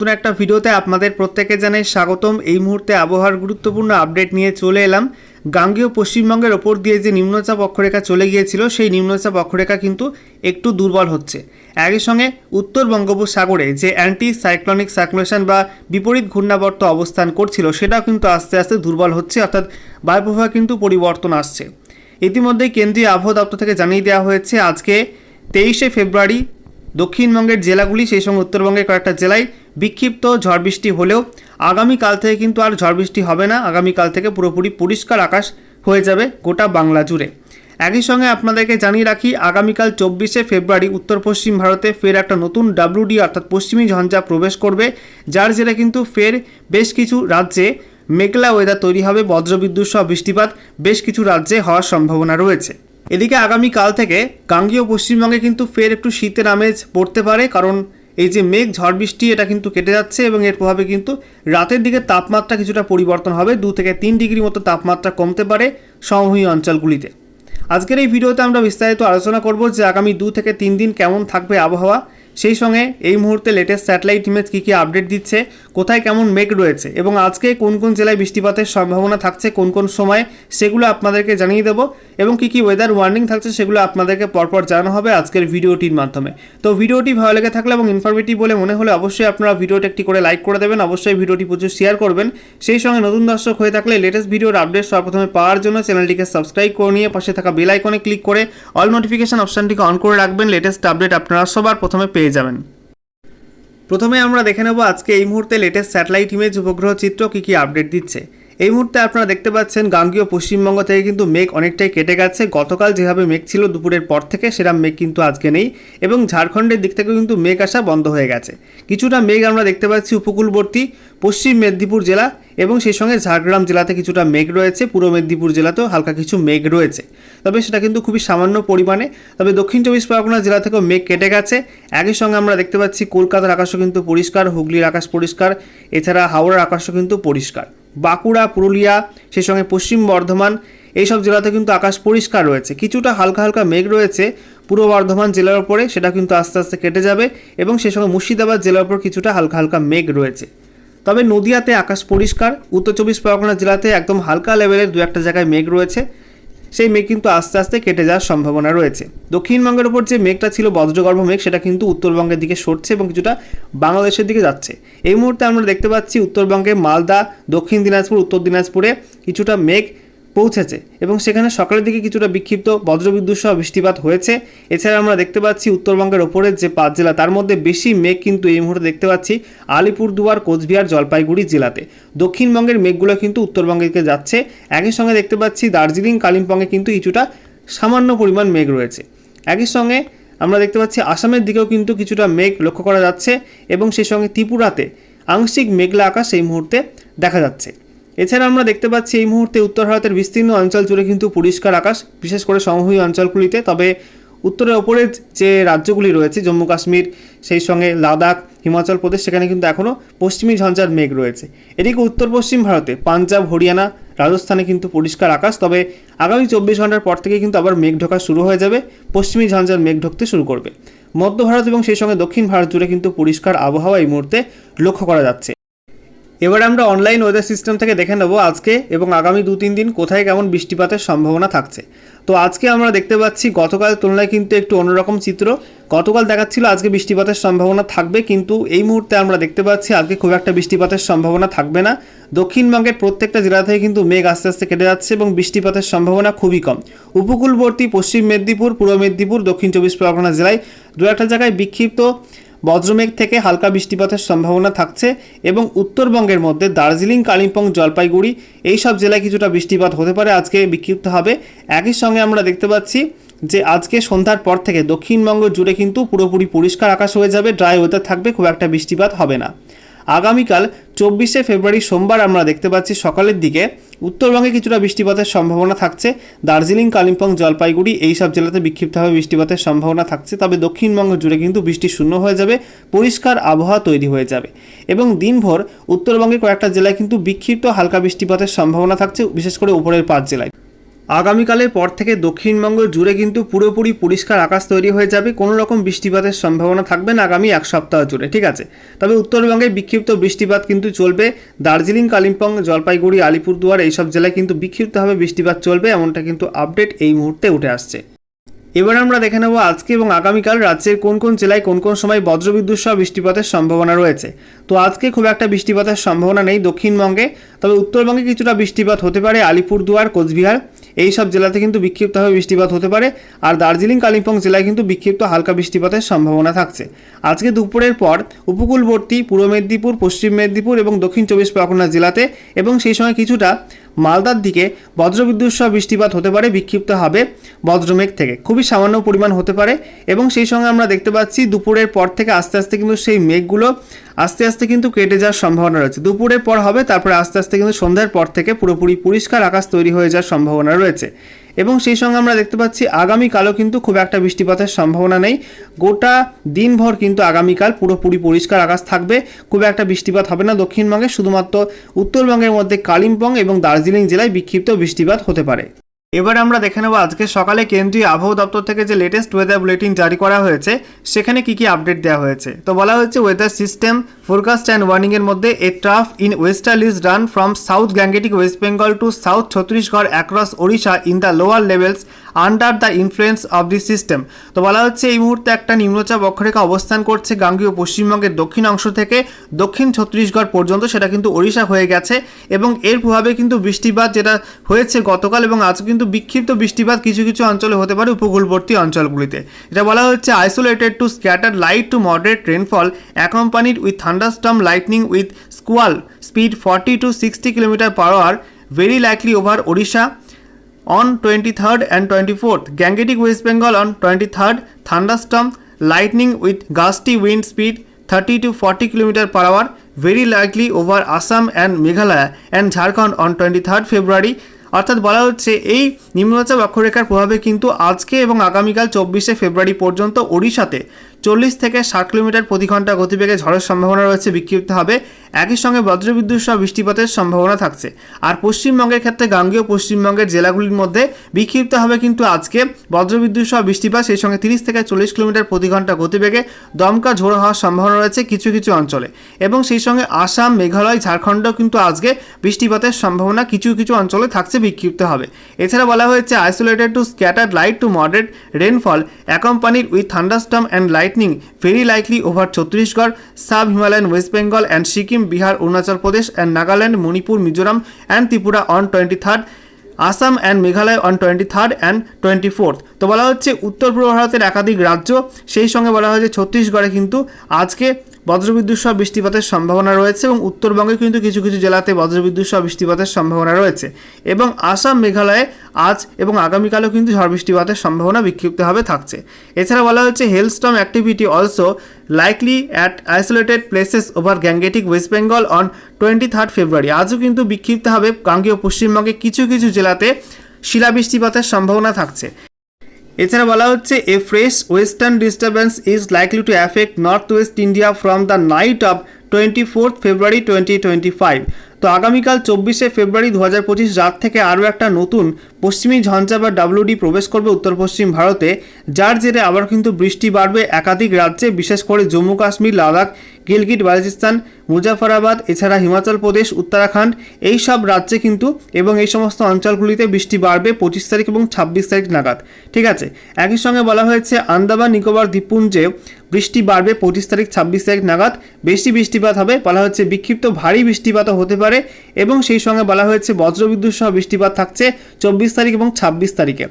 নতুন একটা ভিডিওতে আপনাদের প্রত্যেকে জানাই স্বাগতম। এই মুহূর্তে আবহাওয়ার গুরুত্বপূর্ণ আপডেট নিয়ে চলে এলাম। গাঙ্গেয় পশ্চিমবঙ্গের ওপর দিয়ে যে নিম্নচাপ অক্ষরেখা চলে গিয়েছিল, সেই নিম্নচাপ অক্ষরেখা কিন্তু একটু দুর্বল হচ্ছে। একই সঙ্গে উত্তর বঙ্গোপসাগরে যে অ্যান্টি সাইক্লনিক সার্কুলেশন বা বিপরীত ঘূর্ণাবর্ত অবস্থান করছিল, সেটাও কিন্তু আস্তে আস্তে দুর্বল হচ্ছে, অর্থাৎ বায়ুপ্রবাহ কিন্তু পরিবর্তন আসছে। ইতিমধ্যে কেন্দ্রীয় আবহাওয়া দপ্তর থেকে জানিয়ে দেওয়া হয়েছে, আজকে তেইশে ফেব্রুয়ারি দক্ষিণবঙ্গের জেলাগুলি, সেই সঙ্গে উত্তরবঙ্গের কয়েকটা জেলায় বিক্ষিপ্ত ঝড় বৃষ্টি হলেও আগামীকাল থেকে কিন্তু আর ঝড় বৃষ্টি হবে না। আগামীকাল থেকে পুরোপুরি পরিষ্কার আকাশ হয়ে যাবে গোটা বাংলা জুড়ে। একই সঙ্গে আপনাদেরকে জানিয়ে রাখি, আগামীকাল চব্বিশে ফেব্রুয়ারি উত্তর পশ্চিম ভারতে ফের একটা নতুন ডাব্লুডি অর্থাৎ পশ্চিমী ঝঞ্ঝা প্রবেশ করবে। যার জেরে কিন্তু ফের বেশ কিছু রাজ্যে মেঘলা ওয়েদার তৈরি হবে, বজ্রবিদ্যুৎ সহ বৃষ্টিপাত বেশ কিছু রাজ্যে হওয়ার সম্ভাবনা রয়েছে। এদিকে আগামীকাল থেকে গাঙ্গীয় পশ্চিমবঙ্গে কিন্তু ফের একটু শীতের আমেজ পড়তে পারে, কারণ এই যে মেঘ, ঝড় বৃষ্টি, এটা কিন্তু কেটে যাচ্ছে এবং এর প্রভাবে কিন্তু রাতের দিকে তাপমাত্রা কিছুটা পরিবর্তন হবে। দু থেকে তিন ডিগ্রি মতো তাপমাত্রা কমতে পারে সমভূমি অঞ্চলগুলিতে। আজকের এই ভিডিওতে আমরা বিস্তারিত আলোচনা করব যে আগামী দু থেকে তিন দিন কেমন থাকবে আবহাওয়া। সেই সঙ্গে এই মুহূর্তে লেটেস্ট স্যাটেলাইট ইমেজ কী কী আপডেট দিচ্ছে কোথায় কেমন মেঘ রয়েছে এবং আজকে কোন কোন জেলায় বৃষ্টিপাতের সম্ভাবনা থাকছে, কোন কোন সময়, সেগুলো আপনাদেরকে জানিয়ে দেবো এবং কী কী ওয়েদার ওয়ার্নিং থাকছে সেগুলো আপনাদেরকে পরপর জানানো হবে আজকের ভিডিওটির মাধ্যমে। তো ভিডিওটি ভালো লেগে থাকলে এবং ইনফরমেটিভ বলে মনে হলে অবশ্যই আপনারা ভিডিওটি একটি করে লাইক করে দেবেন, অবশ্যই ভিডিওটি প্রচুর শেয়ার করবেন। সেই সঙ্গে নতুন দর্শক হয়ে থাকলে লেটেস্ট ভিডিওর আপডেট সর্বপ্রথমে পাওয়ার জন্য চ্যানেলটিকে সাবস্ক্রাইব করে নিয়ে পাশে থাকা বেল আইকনে ক্লিক করে অল নোটিফিকেশন অপশানটিকে অন করে রাখবেন লেটেস্ট আপডেট আপনারা সবার প্রথমে পেয়ে যাবেন। প্রথমে আমরা দেখে নেব আজকে এই মুহূর্তে লেটেস্ট স্যাটেলাইট ইমেজ উপগ্রহ চিত্র কী কী আপডেট দিচ্ছে। এই মুহূর্তে আপনারা দেখতে পাচ্ছেন গাঙ্গীয় পশ্চিমবঙ্গ থেকে কিন্তু মেঘ অনেকটাই কেটে গেছে। গতকাল যেভাবে মেঘ ছিল দুপুরের পর থেকে, সেরকম মেঘ কিন্তু আজকে নেই এবং ঝাড়খণ্ডের দিক থেকেও কিন্তু মেঘ আসা বন্ধ হয়ে গেছে। কিছুটা মেঘ আমরা দেখতে পাচ্ছি উপকূলবর্তী, পশ্চিম মেদিনীপুর জেলা এবং সেই সঙ্গে ঝাড়গ্রাম জেলাতে কিছুটা মেঘ রয়েছে, পূর্ব মেদিনীপুর জেলাতেও হালকা কিছু মেঘ রয়েছে। তবে সেটা কিন্তু খুবই সামান্য পরিমাণে, তবে দক্ষিণ চব্বিশ পরগনা জেলা থেকেও মেঘ কেটে গেছে। একই সঙ্গে আমরা দেখতে পাচ্ছি কলকাতার আকাশও কিন্তু পরিষ্কার, হুগলির আকাশ পরিষ্কার, এছাড়া হাওড়ার আকাশও কিন্তু পরিষ্কার। বাঁকুড়া, পুরুলিয়া, সেই সঙ্গে পশ্চিম বর্ধমান, এইসব জেলাতে কিন্তু আকাশ পরিষ্কার রয়েছে। কিছুটা হালকা হালকা মেঘ রয়েছে পূর্ব বর্ধমান জেলার উপরে, সেটা কিন্তু আস্তে আস্তে কেটে যাবে এবং সেই সঙ্গে মুর্শিদাবাদ জেলার ওপর কিছুটা হালকা হালকা মেঘ রয়েছে। তবে নদিয়াতে আকাশ পরিষ্কার, উত্তর চব্বিশ পরগনা জেলাতে একদম হালকা লেভেলের দু একটা জায়গায় মেঘ রয়েছে। সেই মেঘ কিন্তু আস্তে আস্তে কেটে যাওয়ার সম্ভাবনা রয়েছে। দক্ষিণবঙ্গের উপর যে মেঘটা ছিল, বজ্রগর্ভ মেঘ, সেটা কিন্তু উত্তরবঙ্গের দিকে সরছে এবং কিছুটা বাংলাদেশের দিকে যাচ্ছে। এই মুহূর্তে আমরা দেখতে পাচ্ছি, উত্তরবঙ্গে মালদা, দক্ষিণ দিনাজপুর, উত্তর দিনাজপুরে কিছুটা মেঘ পৌঁছেছে এবং সেখানে সকালের দিকে কিছুটা বিক্ষিপ্ত বজ্রবিদ্যুৎ সহ বৃষ্টিপাত হয়েছে। এছাড়া আমরা দেখতে পাচ্ছি উত্তরবঙ্গের ওপরের যে পাঁচ জেলা, তার মধ্যে বেশি মেঘ কিন্তু এই মুহূর্তে দেখতে পাচ্ছি আলিপুরদুয়ার, কোচবিহার, জলপাইগুড়ি জেলাতে। দক্ষিণবঙ্গের মেঘগুলো কিন্তু উত্তরবঙ্গের যাচ্ছে। একই সঙ্গে দেখতে পাচ্ছি দার্জিলিং, কালিম্পংয়ে কিন্তু কিছুটা সামান্য পরিমাণ মেঘ রয়েছে। একই সঙ্গে আমরা দেখতে পাচ্ছি আসামের দিকেও কিন্তু কিছুটা মেঘ লক্ষ্য করা যাচ্ছে এবং সেই সঙ্গে ত্রিপুরাতে আংশিক মেঘলা আকাশ এই মুহূর্তে দেখা যাচ্ছে। এছাড়া আমরা দেখতে পাচ্ছি এই মুহূর্তে উত্তর ভারতের বিস্তীর্ণ অঞ্চল জুড়ে কিন্তু পরিষ্কার আকাশ, বিশেষ করে সমভূমি অঞ্চলগুলিতে। তবে উত্তরের ওপরে যে রাজ্যগুলি রয়েছে, জম্মু কাশ্মীর, সেই সঙ্গে লাদাখ, হিমাচল প্রদেশ, সেখানে কিন্তু এখনও পশ্চিমী ঝঞ্ঝার মেঘ রয়েছে। এদিকে উত্তর পশ্চিম ভারতে পাঞ্জাব, হরিয়ানা, রাজস্থানে কিন্তু পরিষ্কার আকাশ, তবে আগামী চব্বিশ ঘণ্টার পর থেকে কিন্তু আবার মেঘ ঢোকা শুরু হয়ে যাবে, পশ্চিমী ঝঞ্ঝার মেঘ ঢুকতে শুরু করবে। মধ্য ভারত এবং সেই সঙ্গে দক্ষিণ ভারত জুড়ে কিন্তু পরিষ্কার আবহাওয়া এই মুহূর্তে লক্ষ্য করা যাচ্ছে। এবার আমরা অনলাইন ওয়েদার সিস্টেম থেকে দেখে নেব আজকে এবং আগামী দু তিন দিন কোথায় কেমন বৃষ্টিপাতের সম্ভাবনা থাকছে। তো আজকে আমরা দেখতে পাচ্ছি গতকাল তুলনায় কিন্তু একটু অন্যরকম চিত্র। গতকাল দেখাচ্ছিল আজকে বৃষ্টিপাতের সম্ভাবনা থাকবে, কিন্তু এই মুহূর্তে আমরা দেখতে পাচ্ছি আজকে খুব একটা বৃষ্টিপাতের সম্ভাবনা থাকবে না। দক্ষিণবঙ্গের প্রত্যেকটা জেলা থেকে কিন্তু মেঘ আস্তে আস্তে কেটে যাচ্ছে এবং বৃষ্টিপাতের সম্ভাবনা খুবই কম। উপকূলবর্তী পশ্চিম মেদিনীপুর, পূর্ব মেদিনীপুর, দক্ষিণ চব্বিশ পরগনা জেলায় দু একটা জায়গায় বিক্ষিপ্ত বজ্রমেঘ থেকে হালকা বৃষ্টিপাতের সম্ভাবনা থাকছে এবং উত্তরবঙ্গের মধ্যে দার্জিলিং, কালিম্পং, জলপাইগুড়ি এই সব জেলায় কিছুটা বৃষ্টিপাত হতে পারে আজকে বিক্ষিপ্ত হবে। একই সঙ্গে আমরা দেখতে পাচ্ছি যে আজকে সন্ধ্যার পর থেকে দক্ষিণবঙ্গ জুড়ে কিন্তু পুরোপুরি পরিষ্কার আকাশ হয়ে যাবে। ড্রাই ওয়েদার থাকবে, খুব একটা বৃষ্টিপাত হবে না। আগামীকাল চব্বিশে ফেব্রুয়ারি সোমবার আমরা দেখতে পাচ্ছি সকালের দিকে উত্তরবঙ্গে কিছুটা বৃষ্টিপাতের সম্ভাবনা থাকছে। দার্জিলিং, কালিম্পং, জলপাইগুড়ি এই সব জেলাতে বিক্ষিপ্তভাবে বৃষ্টিপাতের সম্ভাবনা থাকছে, তবে দক্ষিণবঙ্গ জুড়ে কিন্তু বৃষ্টি শূন্য হয়ে যাবে, পরিষ্কার আবহাওয়া তৈরি হয়ে যাবে। এবং দিনভর উত্তরবঙ্গের কয়েকটা জেলায় কিন্তু বিক্ষিপ্ত হালকা বৃষ্টিপাতের সম্ভাবনা থাকছে, বিশেষ করে উপরের পাঁচ জেলায়। আগামীকালের পর থেকে দক্ষিণবঙ্গ জুড়ে কিন্তু পুরোপুরি পরিষ্কার আকাশ তৈরি হয়ে যাবে। কোনো রকম বৃষ্টিপাতের সম্ভাবনা থাকবে না আগামী এক সপ্তাহ জুড়ে, ঠিক আছে? তবে উত্তরবঙ্গে বিক্ষিপ্ত বৃষ্টিপাত কিন্তু চলবে। দার্জিলিং, কালিম্পং, জলপাইগুড়ি, আলিপুরদুয়ার এইসব জেলায় কিন্তু বিক্ষিপ্তভাবে বৃষ্টিপাত চলবে, এমনটা কিন্তু আপডেট এই মুহূর্তে উঠে আসছে। এবার আমরা দেখে নেব আজকে এবং আগামীকাল রাজ্যের কোন কোন জেলায় কোন কোন সময় বজ্রবিদ্যুৎ সহ বৃষ্টিপাতের সম্ভাবনা রয়েছে। তো আজকে খুব একটা বৃষ্টিপাতের সম্ভাবনা নেই দক্ষিণবঙ্গে, তবে উত্তরবঙ্গে কিছুটা বৃষ্টিপাত হতে পারে আলিপুরদুয়ার, কোচবিহার। এই সব জেলাতে কিন্তু বিক্ষিপ্তভাবে বৃষ্টিপাত হতে পারে, আর দার্জিলিং, কালিম্পং জেলায় কিন্তু বিক্ষিপ্ত হালকা বৃষ্টিপাতের সম্ভাবনা থাকছে। আজকে দুপুরের পর উপকূলবর্তী পূর্ব মেদিনীপুর, পশ্চিম মেদিনীপুর এবং দক্ষিণ চব্বিশ পরগনা জেলাতে এবং সেই সময় কিছুটা মালদার দিকে বজ্রবিদ্যুৎ সহ বৃষ্টিপাত হতে পারে, বিক্ষিপ্ত হবে বজ্রমেঘ থেকে। খুবই সামান্য পরিমাণ হতে পারে এবং সেই সঙ্গে আমরা দেখতে পাচ্ছি দুপুরের পর থেকে আস্তে আস্তে কিন্তু সেই মেঘগুলো আস্তে আস্তে কিন্তু কেটে যাওয়ার সম্ভাবনা রয়েছে। দুপুরের পর হবে, তারপরে আস্তে আস্তে কিন্তু সন্ধ্যার পর থেকে পুরোপুরি পরিষ্কার আকাশ তৈরি হয়ে যাওয়ার সম্ভাবনা রয়েছে। এবং সেই সঙ্গে আমরা দেখতে পাচ্ছি আগামীকালও কিন্তু খুব একটা বৃষ্টিপাতের সম্ভাবনা নেই। গোটা দিনভর কিন্তু আগামীকাল পুরোপুরি পরিষ্কার আকাশ থাকবে। খুব একটা বৃষ্টিপাত হবে না দক্ষিণবঙ্গে, শুধুমাত্র উত্তরবঙ্গের মধ্যে কালিম্পং এবং দার্জিলিং জেলায় বিক্ষিপ্ত বৃষ্টিপাত হতে পারে। এবার আমরা দেখে নেব আজকে সকালে কেন্দ্রীয় আবহাওয়া দপ্তর থেকে যে লেটেস্ট ওয়েদার বুলেটিন জারি করা হয়েছে, সেখানে কি কি আপডেট দেওয়া হয়েছে? তো বলা হয়েছে ওয়েদার সিস্টেম ফোরকাস্ট অ্যান্ড ওয়ার্নিংয়ের মধ্যে a trough in western is run from south gangetic west Bengal to south Chhattisgarh across Odisha in the lower levels under the influence of the system তো বলা হচ্ছে এই মুহূর্তে একটা নিম্নচাপ অক্ষরেখা অবস্থান করছে গাঙ্গীয় পশ্চিমবঙ্গের দক্ষিণ অংশ থেকে দক্ষিণ ছত্তিশগড় পর্যন্ত, সেটা কিন্তু ওড়িশা হয়ে গেছে এবং এর প্রভাবে কিন্তু বৃষ্টিপাত যেটা হয়েছে গতকাল এবং আজ কিন্তু বিক্ষিপ্ত বৃষ্টিপাত কিছু কিছু অঞ্চলে হতে পারে উপকূলবর্তী অঞ্চলগুলিতে। এটা বলা হচ্ছে isolated to scatter light to moderate rainfall accompanied with thunderstorm lightning with squall speed forty to sixty kilometre per hour very likely over Odisha on twenty third and twenty fourth gangetic west Bengal on twenty third thunderstorm lightning with gusty wind speed thirty to forty kilometre per hour very likely over Assam and Meghalaya and Jharkhand on twenty third February অর্থাৎ বলা হচ্ছে এই নিম্নচাপ অক্ষরেখার প্রভাবে কিন্তু আজকে এবং আগামীকাল চব্বিশে ফেব্রুয়ারি পর্যন্ত ওড়িশাতে চল্লিশ থেকে ষাট কিলোমিটার প্রতি ঘণ্টা গতিবেগে ঝড়ের সম্ভাবনা রয়েছে, বিক্ষিপ্ত হবে। একই সঙ্গে বজ্রবিদ্যুৎ সহ বৃষ্টিপাতের সম্ভাবনা থাকছে। আর পশ্চিমবঙ্গের ক্ষেত্রে গাঙ্গেয় পশ্চিমবঙ্গের জেলাগুলির মধ্যে বিক্ষিপ্ত হবে কিন্তু আজকে বজ্রবিদ্যুৎ সহ বৃষ্টিপাত, সেই সঙ্গে তিরিশ থেকে চল্লিশ কিলোমিটার প্রতি ঘণ্টা গতিবেগে দমকা ঝোড়ো হওয়ার সম্ভাবনা রয়েছে কিছু কিছু অঞ্চলে। এবং সেই সঙ্গে আসাম, মেঘালয়, ঝাড়খণ্ডও কিন্তু আজকে বৃষ্টিপাতের সম্ভাবনা কিছু কিছু অঞ্চলে থাকছে, বিক্ষিপ্ত হবে। এছাড়া বলা হয়েছে isolated to scatter light to moderate rainfall accompanied with thunderstorm and lightning very likely over Chhattisgarh sub Himalayan west Bengal and Sikkim Bihar Arunachal Pradesh and Nagaland Manipur Mizoram and Tripura on twenty third Assam and Meghalaya on twenty third and twenty fourth তো বলা হচ্ছে উত্তর পূর্ব ভারতের একাধিক রাজ্য, সেই সঙ্গে বলা হয়েছে ছত্তিশগড়ে কিন্তু আজকে বজ্রবিদ্যুৎ সহ বৃষ্টিপাতের সম্ভাবনা রয়েছে এবং উত্তরবঙ্গে কিন্তু কিছু কিছু জেলাতে বজ্রবিদ্যুৎ সহ বৃষ্টিপাতের সম্ভাবনা রয়েছে। এবং আসাম, মেঘালয়ে আজ এবং আগামীকালও কিন্তু ঝড় বৃষ্টিপাতের সম্ভাবনা বিক্ষিপ্তভাবে থাকছে। এছাড়া বলা হচ্ছে hailstorm activity also likely at isolated places over gangetic west Bengal on twenty third February আজও কিন্তু বিক্ষিপ্তভাবে গাঙ্গীয় পশ্চিমবঙ্গে কিছু কিছু জেলাতে শিলাবৃষ্টিপাতের সম্ভাবনা থাকছে। এছাড়া বলা হচ্ছে a fresh western disturbance is likely to affect north west India from the night of twenty fourth February twenty twenty five তো আগামীকাল চব্বিশে ফেব্রুয়ারি দু হাজার পঁচিশ রাত থেকে আরও একটা নতুন পশ্চিমী ঝঞ্ঝা বা ডাব্লিউডি প্রবেশ করবে উত্তর পশ্চিম ভারতে, যার জেরে আবার কিন্তু বৃষ্টি বাড়বে একাধিক রাজ্যে, বিশেষ করে জম্মু কাশ্মীর, লাদাখ, গিলগিট, বালচিস্তান, মুজাফরাবাদ, এছাড়া হিমাচল প্রদেশ, উত্তরাখণ্ড, এই সব রাজ্যে কিন্তু এবং এই সমস্ত অঞ্চলগুলিতে বৃষ্টি বাড়বে পঁচিশ তারিখ এবং ছাব্বিশ তারিখ নাগাদ। ঠিক আছে? একই সঙ্গে বলা হয়েছে, আন্দামান, নিকোবর, দ্বীপপুঞ্জে বৃষ্টি বাড়বে পঁচিশ তারিখ, ছাব্বিশ তারিখ নাগাদ। বেশি বৃষ্টিপাত হবে, বলা হচ্ছে বিক্ষিপ্ত ভারী বৃষ্টিপাতও হতে পারে এবং সেই সঙ্গে বলা হয়েছে, বজ্রবিদ্যুৎ সহ বৃষ্টিপাত থাকছে চব্বিশ তারিখ এবং ছাব্বিশ তারিখে।